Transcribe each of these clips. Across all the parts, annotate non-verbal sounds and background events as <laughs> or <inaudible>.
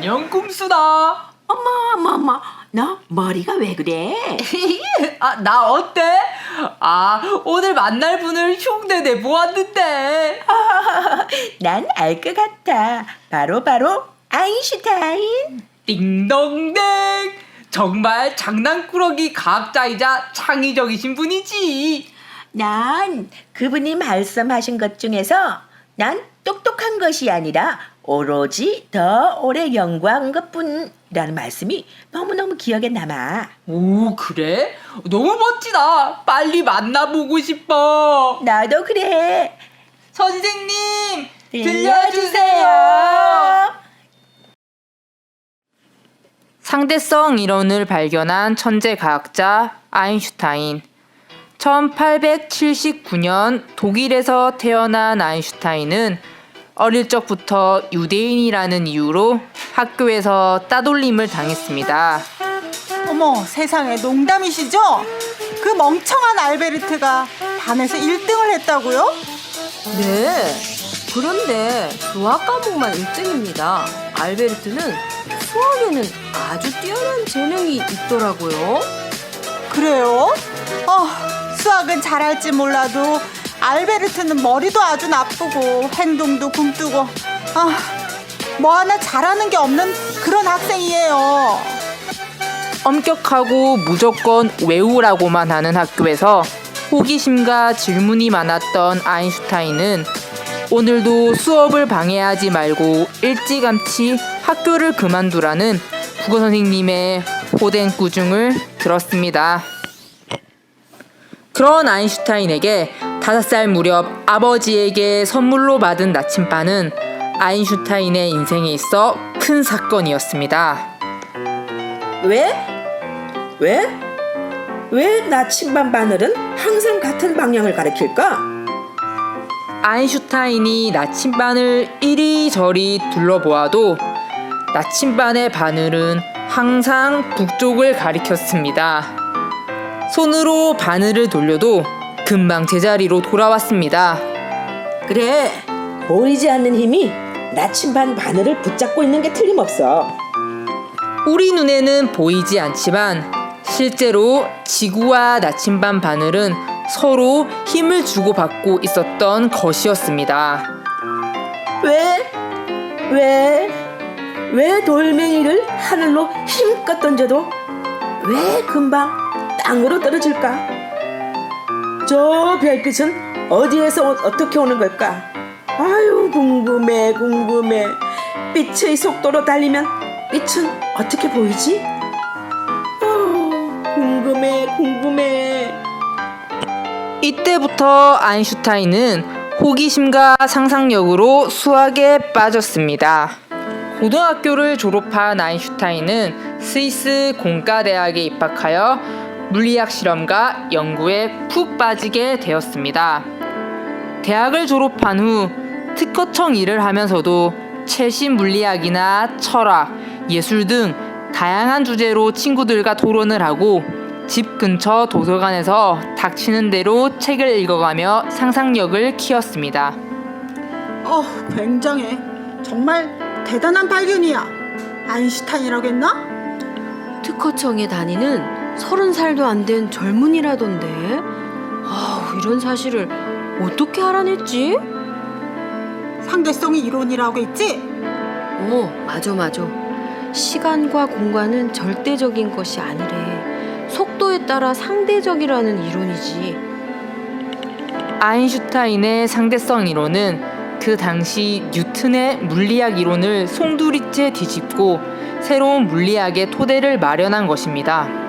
안녕 꼼수다. 어머 어머 어머 너 머리가 왜 그래? 아, 나 어때? 아, 오늘 만날 분을 흉내 내보았는데. 난 알 것 같아. 바로 바로 아인슈타인. 띵동댕. 정말 장난꾸러기 과학자이자 창의적이신 분이지. 난 그분이 말씀하신 것 중에서 난 똑똑한 것이 아니라 오로지 더 오래 연구한 것뿐이라는 말씀이 너무너무 기억에 남아. 오, 그래? 너무 멋지다. 빨리 만나보고 싶어. 나도 그래. 선생님, 들려주세요. 들려주세요. 상대성 이론을 발견한 천재 과학자 아인슈타인. 1879년 독일에서 태어난 아인슈타인은 어릴 적부터 유대인이라는 이유로 학교에서 따돌림을 당했습니다. 어머 세상에 농담이시죠? 그 멍청한 알베르트가 반에서 1등을 했다고요? 네. 그런데 수학 과목만 1등입니다. 알베르트는 수학에는 아주 뛰어난 재능이 있더라고요. 그래요? 어, 수학은 잘할지 몰라도 알베르트는 머리도 아주 나쁘고 행동도 굼뜨고 아, 뭐 하나 잘하는 게 없는 그런 학생이에요. 엄격하고 무조건 외우라고만 하는 학교에서 호기심과 질문이 많았던 아인슈타인은 오늘도 수업을 방해하지 말고 일찌감치 학교를 그만두라는 국어 선생님의 호된 꾸중을 들었습니다. 그런 아인슈타인에게 다섯 살 무렵 아버지에게 선물로 받은 나침반은 아인슈타인의 인생에 있어 큰 사건이었습니다. 왜? 왜? 왜 나침반 바늘은 항상 같은 방향을 가리킬까? 아인슈타인이 나침반을 이리저리 둘러보아도 나침반의 바늘은 항상 북쪽을 가리켰습니다. 손으로 바늘을 돌려도 금방 제자리로 돌아왔습니다. 그래. 보이지 않는 힘이 나침반 바늘을 붙잡고 있는 게 틀림없어. 우리 눈에는 보이지 않지만 실제로 지구와 나침반 바늘은 서로 힘을 주고받고 있었던 것이었습니다. 왜? 왜? 왜 돌멩이를 하늘로 힘껏 던져도 왜 금방 땅으로 떨어질까? 저 별빛은 어디에서 어- 어떻게 오는 걸까? 아유 궁금해 궁금해 빛의 속도로 달리면 빛은 어떻게 보이지? 어, 궁금해 궁금해 이때부터 아인슈타인은 호기심과 상상력으로 수학에 빠졌습니다. 고등학교를 졸업한 아인슈타인은 스위스 공과대학에 입학하여 물리학 실험과 연구에 푹 빠지게 되었습니다. 대학을 졸업한 후 특허청 일을 하면서도 최신 물리학이나 철학, 예술 등 다양한 주제로 친구들과 토론을 하고 집 근처 도서관에서 닥치는 대로 책을 읽어가며 상상력을 키웠습니다. 어, 굉장해. 정말 대단한 발견이야. 아인슈타인이라고 했나? 특허청에 다니는 서른 살도 안 된 젊은이라던데. 아우, 이런 사실을 어떻게 알아냈지? 상대성이 이론이라고 했지? 어, 맞아, 맞아. 시간과 공간은 절대적인 것이 아니래. 속도에 따라 상대적이라는 이론이지. 아인슈타인의 상대성 이론은 그 당시 뉴턴의 물리학 이론을 송두리째 뒤집고 새로운 물리학의 토대를 마련한 것입니다.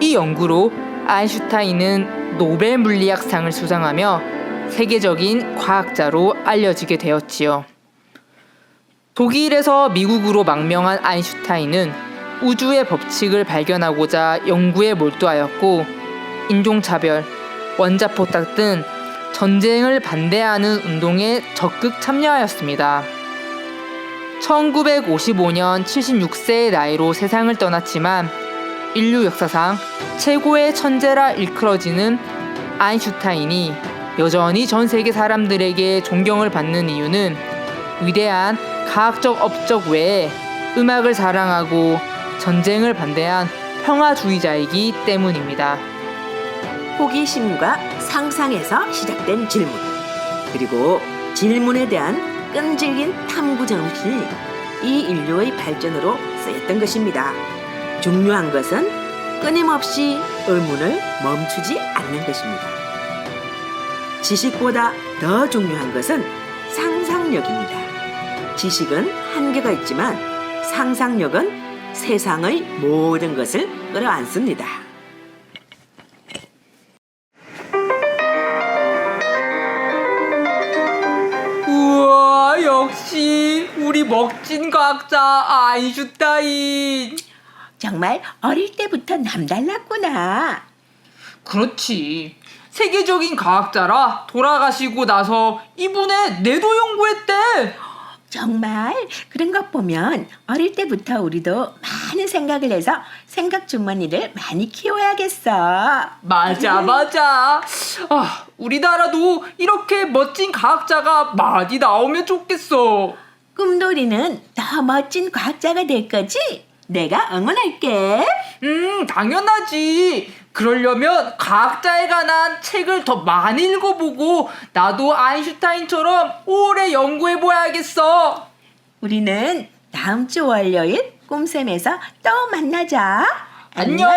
이 연구로 아인슈타인은 노벨 물리학상을 수상하며 세계적인 과학자로 알려지게 되었지요. 독일에서 미국으로 망명한 아인슈타인은 우주의 법칙을 발견하고자 연구에 몰두하였고 인종차별, 원자포탑 등 전쟁을 반대하는 운동에 적극 참여하였습니다. 1955년 76세의 나이로 세상을 떠났지만 인류 역사상 최고의 천재라 일컬어지는 아인슈타인이 여전히 전 세계 사람들에게 존경을 받는 이유는 위대한 과학적 업적 외에 음악을 사랑하고 전쟁을 반대한 평화주의자이기 때문입니다. 호기심과 상상에서 시작된 질문 그리고 질문에 대한 끈질긴 탐구 정신이 이 인류의 발전으로 쓰였던 것입니다. 중요한 것은 끊임없이 의문을 멈추지 않는 것입니다. 지식보다 더 중요한 것은 상상력입니다. 지식은 한계가 있지만 상상력은 세상의 모든 것을 끌어안습니다. 우와 역시 우리 멋진 과학자 아인슈타인 정말 어릴 때부터 남달랐구나. 그렇지 세계적인 과학자라 돌아가시고 나서 이분의 뇌도 연구했대 정말 그런 것 보면 어릴 때부터 우리도 많은 생각을 해서 생각 주머니를 많이 키워야겠어. 맞아 <laughs> 맞아 아 우리나라도 이렇게 멋진 과학자가 많이 나오면 좋겠어 꿈돌이는 더 멋진 과학자가 될 거지? 내가 응원할게. 음 당연하지 그러려면 과학자에 관한 책을 더 많이 읽어보고 나도 아인슈타인처럼 오래 연구해봐야겠어 우리는 다음 주 월요일 꿈샘에서 또 만나자. 안녕.